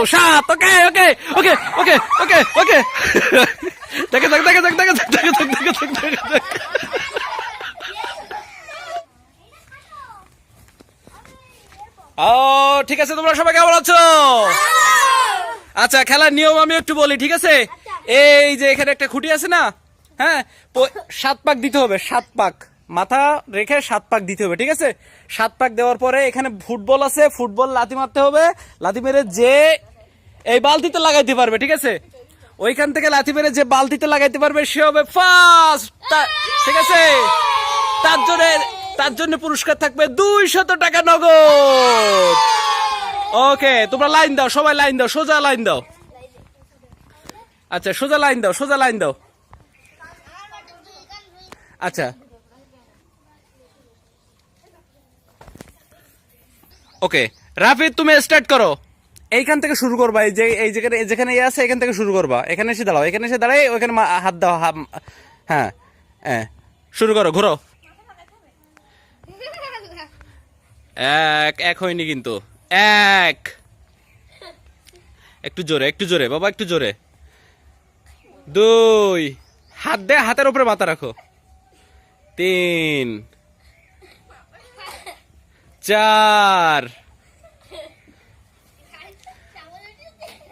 তো সাত, ওকে ওকে ওকে ওকে ওকে ওকে। দেখ দেখে দেখ দেখে দেখ দেখে দেখ দেখে দেখ দেখে দেখ ও, ঠিক আছে, তোমরা সবাই কেমন আছো? আচ্ছা খেলার নিয়ম আমি একটু বলি, ঠিক আছে? এই যে এখানে একটা খুঁটি আছে না? হ্যাঁ? সাত পাক দিতে হবে, সাত পাক। মাথা রেখে সাত পাক দিতে হবে, ঠিক আছে? সাত পাক দেওয়ার পরে এখানে ফুটবল আছে, ফুটবল লাথি মারতে হবে। লাথি মেরে যে এই বালতিতে লাগাইতে পারবে, ঠিক আছে? ওইখান থেকে লাথি মেরে যে বালতিতে লাগাইতে পারবে, সে হবে ফার্স্ট ঠিক আছে? তার জন্য তার জন্য পুরস্কার থাকবে দুইশত টাকা নগদ। ওকে, তোমরা লাইন দাও, সবাই লাইন দাও, সোজা লাইন দাও। আচ্ছা সোজা লাইন দাও, সোজা লাইন দাও। আচ্ছা। ওকে রাফিদ তুমি স্টার্ট করো। এইখান থেকে শুরু করবা, এই যে এই যেখানে যেখানে ইয়ে আছে এখান থেকে শুরু করবা। এখানে এসে দাঁড়াও, এখানে এসে দাঁড়াই, ওইখানে হাত দাও হ্যাঁ হ্যাঁ শুরু করো, ঘুরো। এক এক হয়নি কিন্তু। এক। একটু জোরে একটু জোরে, বাবা, একটু জোরে। দুই। হাত দে, হাতের উপরে মাথা রাখো। তিন। চার।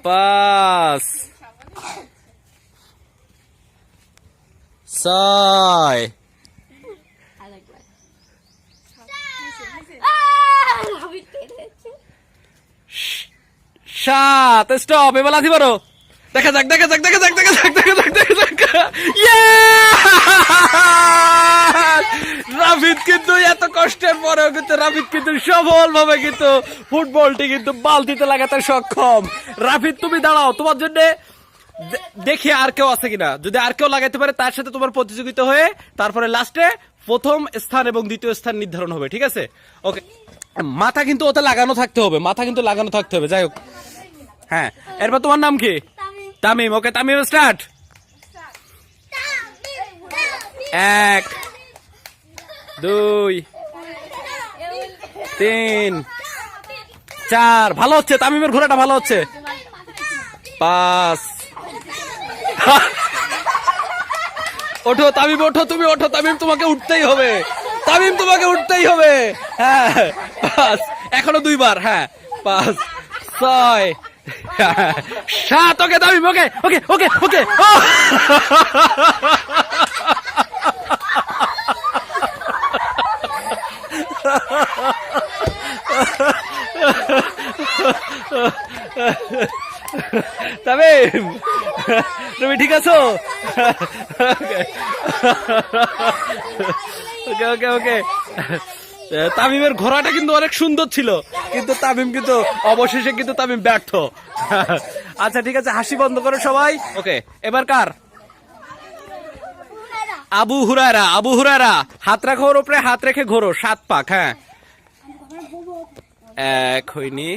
পাঁচ ছয়। সাত। স্টপ এবার লাথি মারো। দেখা যাক দেখা যাক দেখা যাক দেখা যাক দেখা যাক দেখা যাক! রাফিদ কিন্তু এত কষ্টের পরেও কিন্তু রাফিদ কিন্তু সফল ভাবে কিন্তু ফুটবলটি কিন্তু বালতিতে লাগাতে সক্ষম। রাফিদ তুমি দাঁড়াও, তোমার জন্য দেখি আর কেউ আছে কিনা। যদি আর কেউ লাগাইতে পারে, তার সাথে তোমার প্রতিযোগিতা হয়ে তারপরে লাস্টে প্রথম স্থান এবং দ্বিতীয় স্থান নির্ধারণ হবে, ঠিক আছে? ওকে মাথা কিন্তু ওতে লাগানো থাকতে হবে, মাথা কিন্তু লাগানো থাকতে হবে, যাই হোক। হ্যাঁ এরপর তোমার নাম কি? তামিম, ওকে তামিম স্টার্ট এক, দুই, তিন, চার। ভালো হচ্ছে, তামিমের ঘোড়াটা ভালো হচ্ছে। পাঁচ। ওঠো, তামিম, ওঠো, তুমি ওঠো, তামিম তোমাকে উঠতেই হবে। তামিম তোমাকে উঠতেই হবে। হ্যাঁ পাঁচ। এখনও দুইবার হ্যাঁ। পাঁচ, ছয় সাত ওকে তামিম ওকে ওকে ওকে ওকে তবে তুমি ঠিক আছো ওকে ওকে ওকে তামিমের ঘোড়াটা কিন্তু অনেক সুন্দর ছিল কিন্তু তামিম কিন্তু অবশেষে কিন্তু তামিম ব্যর্থ। আচ্ছা ঠিক আছে হাসি বন্ধ করো সবাই। ওকে এবার কার? আবু হুরায়রা আবু হুরারা হাত রাখো ওর উপরে হাত রেখে ঘোরো সাত পাক হ্যাঁ। এক হয়নি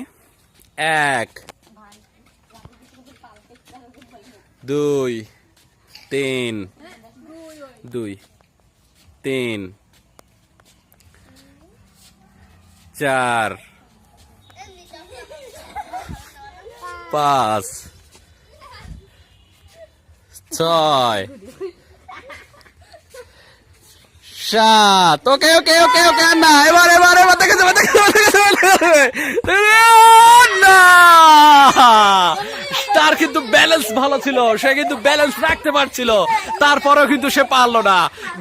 এক। দুই তিন। দুই তিন। চার। পাঁচ, ছয়, সাত। ওকে ওকে ওকে ওকে না এবার এবার এবার, দেখে যাবে দেখে যাবে তার কিন্তু ব্যালেন্স ভালো ছিল, সে কিন্তু ব্যালেন্স রাখতে পারছিল, তারপরেও কিন্তু সে পারল না।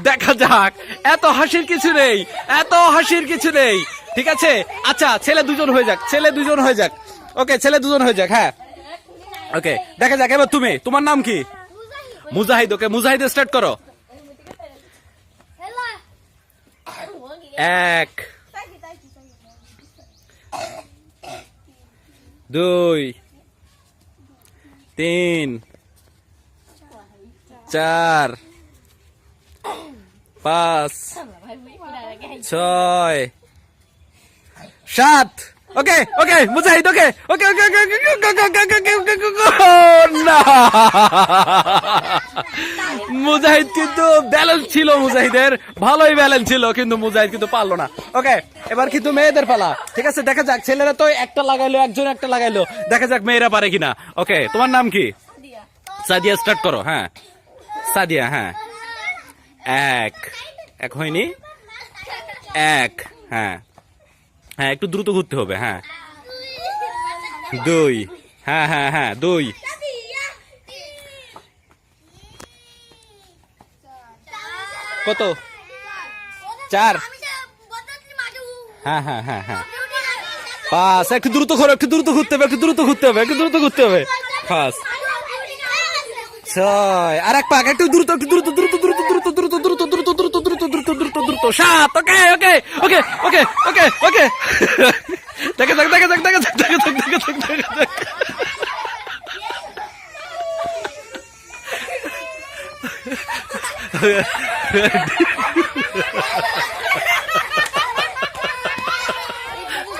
দেখা যাক, এত হাসির কিছু নেই, এত হাসির কিছু নেই। ঠিক আছে? আচ্ছা ছেলে দুজন হয়ে যাক, ছেলে দুজন হয়ে যাক। ওকে ছেলে দুজন হয়ে যাক হ্যাঁ। ওকে দেখা যাক, এবার তুমি, তোমার নাম কি? মুজাহিদ ওকে মুজাহিদ স্টার্ট করো। এক, দুই, তিন, চার, পাঁচ, ছয়, সাত। ওকে ওকে মুজাহিদ ওকে ওকে ওকে ওকে না মুজাহিদ কিন্তু ব্যালেন্স ছিল মুজাহিদের ভালোই ব্যালেন্স ছিল কিন্তু মুজাহিদ কিন্তু পারল না ওকে এবার কিন্তু মেয়েদের পালা ঠিক আছে দেখা যাক ছেলেরা তো একটা লাগাইলো একজন একটা লাগাইলো দেখা যাক মেয়েরা পারে কিনা ওকে তোমার নাম কি সাদিয়া স্টার্ট করো হ্যাঁ সাদিয়া হ্যাঁ এক এক হয়নি এক হ্যাঁ হ্যাঁ একটু দ্রুত ঘুরতে হবে হ্যাঁ। দই। হ্যাঁ হ্যাঁ হ্যাঁ দই। কত? চার। হ্যাঁ হ্যাঁ হ্যাঁ হ্যাঁ। পাঁচ। একটু দ্রুত একটু দ্রুত ঘুরতে হবে, একটু দ্রুত ঘুরতে হবে, একটু দ্রুত ঘুরতে হবে। পাস ছয়। আর এক পাক, একটু দ্রুত একটু দ্রুত দ্রুত দ্রুত দ্রুত দ্রুত দ্রুত দ্রুত সাত, ওকে ওকে ওকে ওকে ওকে ওকে। দেখে দেখে যাক দেখে যাক দেখে যাক দেখে যাক দেখে যাক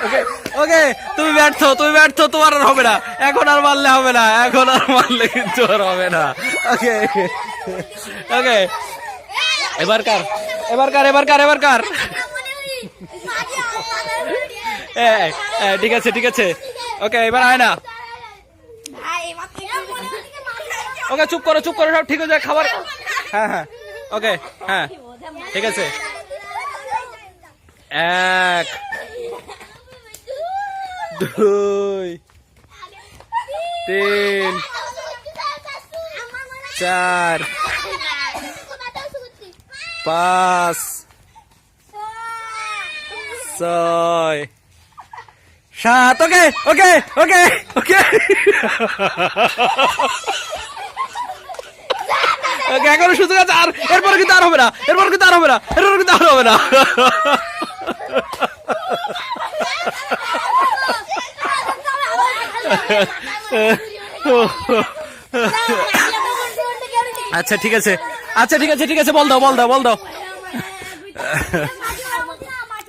ওকে ওকে, তুমি ব্যর্থ তুমি ব্যর্থ, তোমার আর হবে না। এখন আর মারলে হবে না, এখন আর মারলে কিন্তু আর হবে না। ওকে ওকে। এবার কার? এবার কার এবার কার এবার কার? ঠিক আছে ঠিক আছে। ওকে, এবার আয় না। ওকে, চুপ করো চুপ করো, সব ঠিক হয়ে যায়, খাবার হ্যাঁ হ্যাঁ। ওকে হ্যাঁ ঠিক আছে। এক, দুই, তিন, চার। পাঁচ, ছয়, সাত, ওকে ওকে ওকে ওকে। ওকে, এখনও আছে, আর এরপর কিন্তু আর হবে না, এরপর কিন্তু আর হবে না, এরপর কিন্তু আর হবে না। আচ্ছা ঠিক আছে। আচ্ছা ঠিক আছে ঠিক আছে, বল দাও বল দাও বল দাও।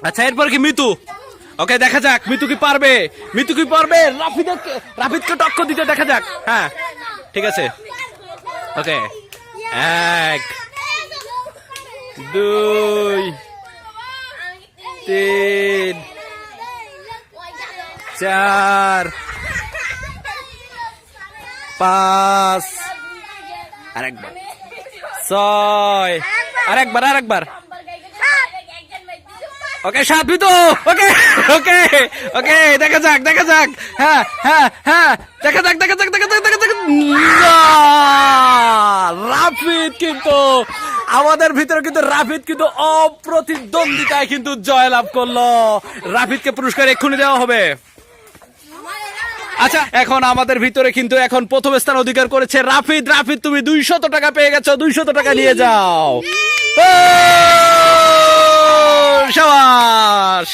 আচ্ছা এরপর কি মিতু? ওকে দেখা যাক, মিতু কি পারবে? মিতু কি পারবে? রাফিদকে রাফিদকে টক্কর দিতে দেখা যাক। হ্যাঁ ঠিক আছে। ওকে এক, দুই, তিন, চার, পাঁচ, আরেকবার। ছয়। আরেকবার। আরেকবার ওকে সাত ওকে ওকে ওকে দেখা যাক দেখা যাক। হ্যাঁ হ্যাঁ হ্যাঁ দেখা যাক দেখা যাক দেখা যাক দেখা যাক। রাফিদ কিন্তু। আমাদের ভিতরে কিন্তু রাফিদ কিন্তু অপ্রতিদ্বন্দ্বিতায় কিন্তু জয়লাভ করল। রাফিদকে পুরস্কার এক্ষুনি দেওয়া হবে। আচ্ছা এখন আমাদের ভিতরে কিন্তু এখন প্রথম স্থান অধিকার করেছে রাফিদ। রাফিদ তুমি দুইশত টাকা পেয়ে গেছো দুইশত টাকা নিয়ে যাও। সাবাস!